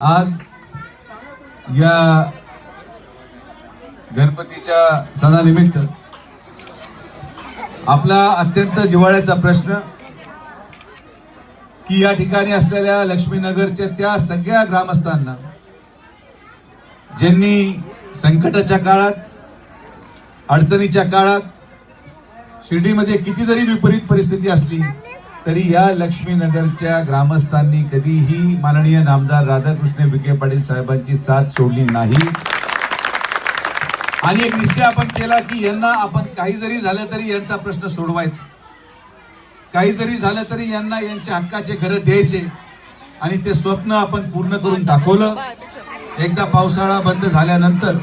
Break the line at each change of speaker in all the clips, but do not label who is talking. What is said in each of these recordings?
आज या गणपतीच्या सणानिमित्त आपला अत्यंत जिव्हाळ्याचा प्रश्न की या ठिकाणी असलेल्या लक्ष्मीनगरच्या त्या सगळ्या ग्रामस्थांना ज्यांनी संकटाच्या काळात अडचणीच्या काळात शिर्डीमध्ये किती जरी विपरीत परिस्थिती असली तरी या लक्ष्मीनगरच्या ग्रामस्थांनी कधीही माननीय नामदार राधाकृष्ण विखे पाटील साहेबांची साथ सोडली नाही. आणि एक निश्चय आपण केला की यांना आपण काही जरी झालं तरी यांचा प्रश्न सोडवायचा. काही जरी झालं तरी यांना यांच्या हक्काचे घरं द्यायचे. आणि ते स्वप्न आपण पूर्ण करून दाखवलं. एकदा पावसाळा बंद झाल्यानंतर.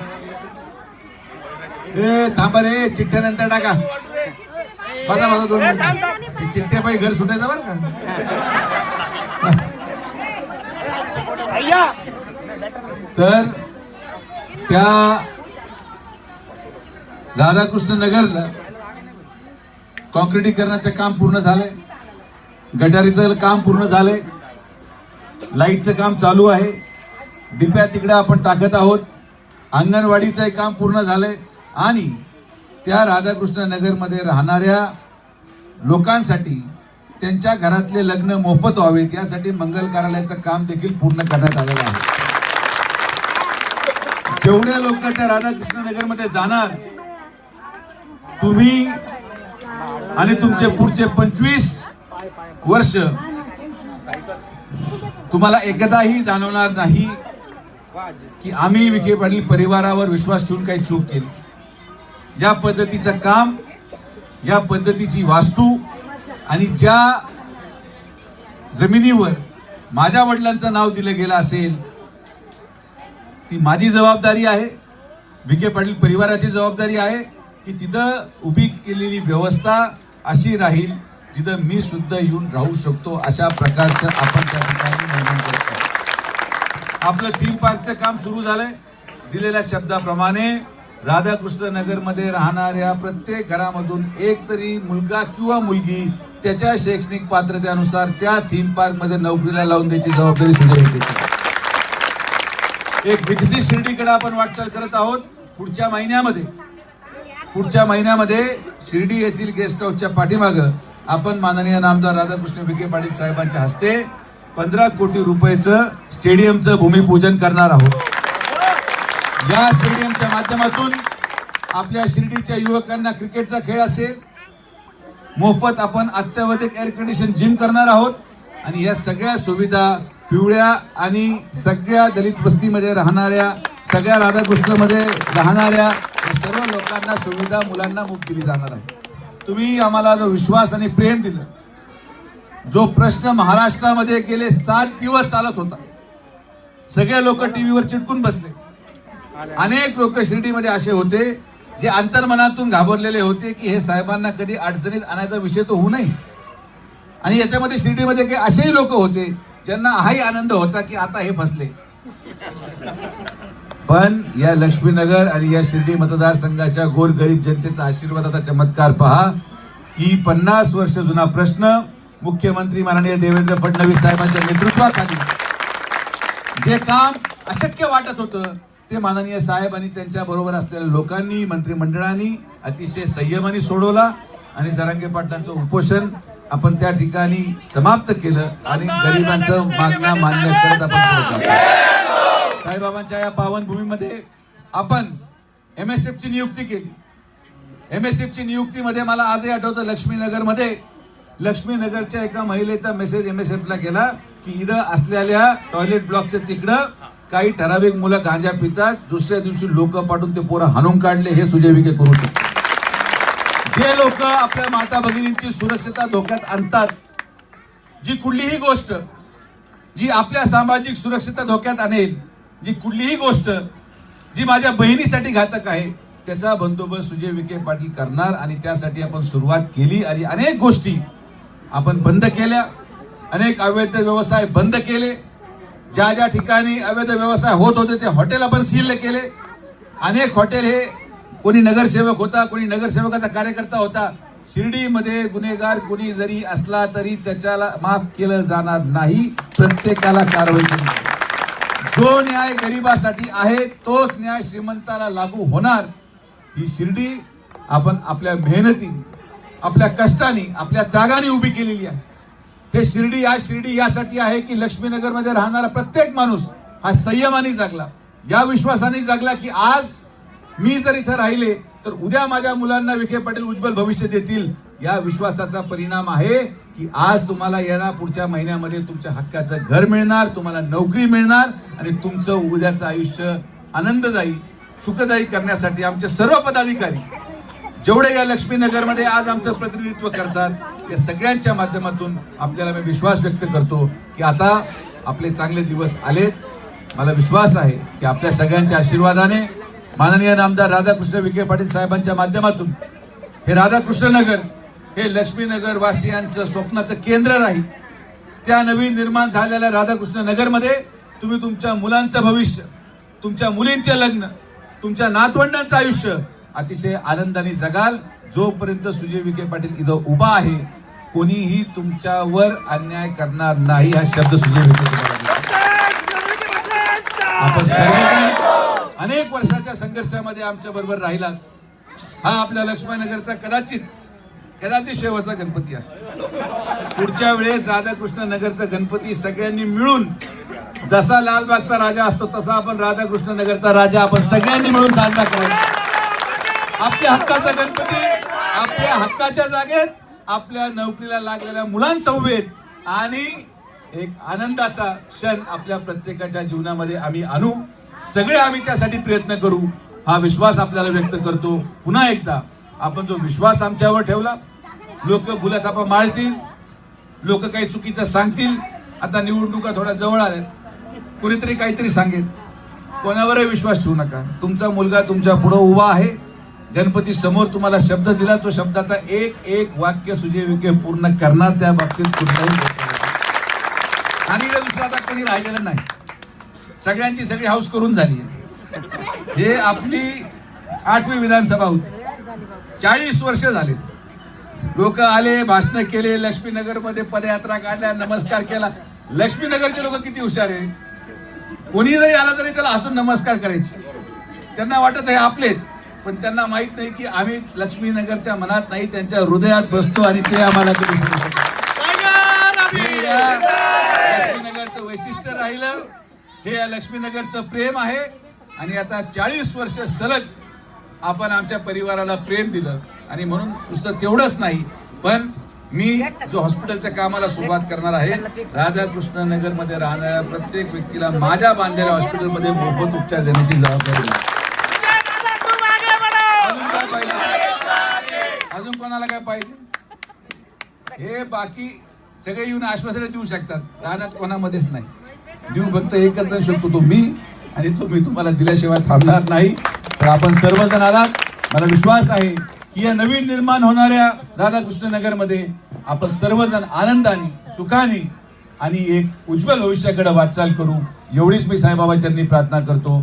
ए थांबा रे चिठ्ठ्यानंतर टाका. बघा बघा दोन मिनिट. पाहिजे घर सुटायचं बरं का? तर त्या राधाकृष्ण नगरला कॉन्क्रिटीकरणाचं काम पूर्ण झालंय. गटारीचं काम पूर्ण झालंय. लाईटचं काम चालू आहे. डिप्या तिकडे आपण टाकत आहोत. अंगणवाडीचं काम पूर्ण झालंय. आणि त्या राधाकृष्ण नगरमध्ये राहणाऱ्या लोकांसाठी त्यांच्या घरातले लग्न मोफत व्हावेत यासाठी मंगल कार्यालयाचं काम देखील पूर्ण करण्यात आलेलं आहे. जेवढे लोक त्या राधाकृष्णनगरमध्ये जाणार तुम्ही आणि तुमचे पुढचे पंचवीस वर्ष तुम्हाला एकदाही जाणवणार नाही की आम्ही विखे पाटील परिवारावर विश्वास ठेवून काही चूक केली. या पद्धतीचं काम या पद्धतीची वास्तू आणि ज्या जमिनीवर माझ्या वडिलांचं नाव दिलं गेलं असेल ती माझी जबाबदारी आहे. विखे पाटील परिवाराची जबाबदारी आहे की तिथं उभी केलेली व्यवस्था अशी राहील जिथं मी सुद्धा येऊन राहू शकतो अशा प्रकारचं आपण त्या ठिकाणी निर्माण करतो. आपलं थीम पार्कचं काम सुरू झालंय. दिलेल्या शब्दाप्रमाणे राधाकृष्ण नगरमध्ये राहणाऱ्या प्रत्येक घरामधून एक तरी मुलगा किंवा मुलगी त्याच्या शैक्षणिक पात्रतेनुसार त्या थीम पार्कमध्ये नोकरीला लावून द्यायची जबाबदारी सुद्धा एक विकसित शिर्डीकडे आपण वाटचाल करत आहोत. पुढच्या महिन्यामध्ये पुढच्या महिन्यामध्ये शिर्डी येथील गेस्ट हाऊसच्या पाठीमागं आपण माननीय नामदार राधाकृष्ण विखे पाटील साहेबांच्या हस्ते पंधरा कोटी रुपयाचं स्टेडियमचं भूमिपूजन करणार आहोत. या स्टेडियमच्या माध्यमातून आपल्या शिर्डीच्या युवकांना क्रिकेटचा खेळ असेल. मोफत आपण अत्यावधिक एअर कंडिशन जिम करणार आहोत. आणि या सगळ्या सुविधा पिवळ्या आणि सगळ्या दलित वस्तीमध्ये राहणाऱ्या सगळ्या राधाकृष्णमध्ये राहणाऱ्या या सर्व लोकांना सुविधा मुलांना मुक्त दिली जाणार आहे. तुम्ही आम्हाला जो विश्वास आणि प्रेम दिलं जो प्रश्न महाराष्ट्रामध्ये गेले सात दिवस चालत होता. सगळे लोक टीव्हीवर चिटकून बसले. अनेक लोक शिर्डीमध्ये असे होते जे अंतर्मनातून घाबरलेले होते की हे साहेबांना कधी अडचणीत आणायचा विषय तो होऊ नये. आणि याच्यामध्ये शिर्डीमध्ये काही असेही लोक होते ज्यांना हाही आनंद होता की आता हे फसले. पण या लक्ष्मीनगर आणि या शिर्डी मतदारसंघाच्या गोरगरीब जनतेचा आशीर्वादाचा चमत्कार पहा की पन्नास वर्ष जुना प्रश्न मुख्यमंत्री माननीय देवेंद्र फडणवीस साहेबांच्या नेतृत्वाखाली जे काम अशक्य वाटत होतं ते माननीय साहेब आणि त्यांच्या बरोबर असलेल्या लोकांनी मंत्रिमंडळाने अतिशय संयमाने सोडवला आणि जरांगे पाटलांचं उपोषण आपण त्या ठिकाणी समाप्त केलं आणि गरिबांचं मागण्या मान्य करत आपण साईबाबांच्या या पावनभूमीमध्ये आपण एम एस एफची नियुक्ती केली. एम एस एफची नियुक्तीमध्ये मला आजही आठवतं लक्ष्मीनगरमध्ये. लक्ष्मीनगरच्या एका महिलेचा मेसेज एम एस एफला गेला की इथं असलेल्या टॉयलेट ब्लॉकच्या तिकडं काही ठराविक मुलं गांजा पितात दुसऱ्या दिवशी लोक पाठवून ते पोरं हाणून काढले हे सुजय विखे करू शकतो जे लोक आपल्या माता भगिनींची सुरक्षता धोक्यात आणतात जी कुठलीही गोष्ट जी आपल्या सामाजिक सुरक्षता धोक्यात आणेल जी कुठलीही गोष्ट जी माझ्या बहिणीसाठी घातक आहे त्याचा बंदोबस्त सुजय विखे पाटील करणार आणि त्यासाठी आपण सुरुवात केली आणि अनेक गोष्टी आपण बंद केल्या. अनेक अवैध व्यवसाय बंद केले. ज्या ज्या ठिकाणी अवैध व्यवसाय होत होते ते हॉटेल आपण सील केले. अनेक हॉटेल हे कोणी नगरसेवक होता कोणी नगरसेवकाचा कार्यकर्ता होता. शिर्डीमध्ये गुन्हेगार कोणी जरी असला तरी त्याच्याला माफ केलं जाणार नाही. प्रत्येकाला कारवाई केली जो न्याय गरिबासाठी आहे तोच न्याय श्रीमंताला लागू होणार. ही शिर्डी आपण आपल्या मेहनतीने आपल्या कष्टाने आपल्या त्यागाने उभी केलेली आहे. हे शिर्डी या शिर्डी यासाठी आहे की लक्ष्मीनगरमध्ये राहणारा प्रत्येक माणूस हा संयमाने जगला. या विश्वासाने जगला की आज मी जर इथं राहिले तर उद्या माझ्या मुलांना विखे पाटील उज्ज्वल भविष्य देतील. या विश्वासाचा परिणाम आहे की आज तुम्हाला येणार पुढच्या महिन्यामध्ये तुमच्या हक्काचं घर मिळणार तुम्हाला नोकरी मिळणार आणि तुमचं उद्याचं आयुष्य आनंददायी सुखदायी करण्यासाठी आमचे सर्व पदाधिकारी जेवढे या लक्ष्मीनगरमध्ये आज आमचं प्रतिनिधित्व करतात या सगळ्यांच्या माध्यमातून आपल्याला मी विश्वास व्यक्त करतो की आता आपले चांगले दिवस आलेत. मला विश्वास आहे की आपल्या सगळ्यांच्या आशीर्वादाने माननीय नामदार राधाकृष्ण विखे पाटील साहेबांच्या माध्यमातून हे राधाकृष्णनगर हे लक्ष्मीनगर वासियांचं स्वप्नाचं केंद्र राहील. त्या नवीन निर्माण झालेल्या राधाकृष्ण नगरमध्ये तुम्ही तुमच्या मुलांचं भविष्य तुमच्या मुलींचे लग्न तुमच्या नातवंडांचं आयुष्य अतिशय आनंदाने जगाल. जोपर्यंत सुजय विखे पाटील इथं उभा आहे कोणीही तुमच्यावर अन्याय करणार नाही हा शब्द सुजय विखे आपण सर्वजण अनेक वर्षाच्या संघर्षामध्ये आमच्या बरोबर राहिला हा आपल्या लक्ष्मीनगरचा कदाचित कदाचित शेवटचा गणपती असेल. पुढच्या वेळेस राधाकृष्ण नगरचा गणपती सगळ्यांनी मिळून जसा लालबागचा राजा असतो तसा आपण राधाकृष्ण नगरचा राजा आपण सगळ्यांनी मिळून साजरा करायचा. आपल्या हक्काचा गणपती आपल्या हक्काच्या जागेत आपल्या नोकरीला लागलेल्या मुलांचा उभेत आणि एक आनंदाचा क्षण आपल्या प्रत्येकाच्या जीवनामध्ये आम्ही आणू. सगळे आम्ही त्यासाठी प्रयत्न करू. हा विश्वास आपल्याला व्यक्त करतो. पुन्हा एकदा आपण जो विश्वास आमच्यावर ठेवला लोक फुलाथापा माळतील लोक काही चुकीचं सांगतील. आता निवडणुका थोड्या जवळ आल्या. कुणीतरी काहीतरी सांगेल. कोणावरही विश्वास ठेवू नका. तुमचा मुलगा तुमच्या पुढं उभा आहे. गणपती समोर तुम्हाला शब्द दिला तो शब्दाचा एक एक वाक्य सुजय विखे पूर्ण करणार त्या बाबतीत कुठलाही आणि दुसरं आता कधी राहिलेलं नाही. सगळ्यांची सगळी हाऊस करून झाली. हे आपली आठवी विधानसभा होती. चाळीस वर्ष झाले. लोक आले भाषण केले लक्ष्मीनगरमध्ये पदयात्रा काढल्या नमस्कार केला. लक्ष्मीनगरचे लोक किती हुशार आहे. कोणी जरी आला तरी त्याला हसून नमस्कार करायचे. त्यांना वाटत आहे आपलेच. पण त्यांना माहीत नाही की आम्ही लक्ष्मीनगरच्या मनात नाही त्यांच्या हृदयात बसतो आणि ते आम्हाला कधी लक्ष्मीनगरचं वैशिष्ट्य राहिलं. हे या लक्ष्मीनगरचं प्रेम आहे. आणि आता चाळीस वर्ष सलग आपण आमच्या परिवाराला प्रेम दिलं. आणि म्हणून नुसतं तेवढंच नाही पण मी जो हॉस्पिटलच्या कामाला सुरुवात करणार आहे राधाकृष्ण नगरमध्ये राहणाऱ्या प्रत्येक व्यक्तीला माझ्या बांधलेल्या हॉस्पिटलमध्ये मोफत उपचार देण्याची जबाबदारी आहे. अजून काय पाहिजे अजून कोणाला काय पाहिजे? हे बाकी सगळे येऊन आश्वासनं देऊ शकतात. दानात कोणामध्येच नाही. देऊ फक्त एकच जण शकतो तो मी आणि तुम्ही तुम्हाला दिल्याशिवाय थांबणार नाही. तर आपण सर्वजण आलात. मला विश्वास आहे की या नवीन निर्माण होणाऱ्या राधाकृष्ण नगरमध्ये आपण सर्वजण आनंदाने सुखाने आणि एक उज्ज्वल भविष्याकडे वाटचाल करू. एवढीच मी साईबाबांच्यांनी प्रार्थना करतो.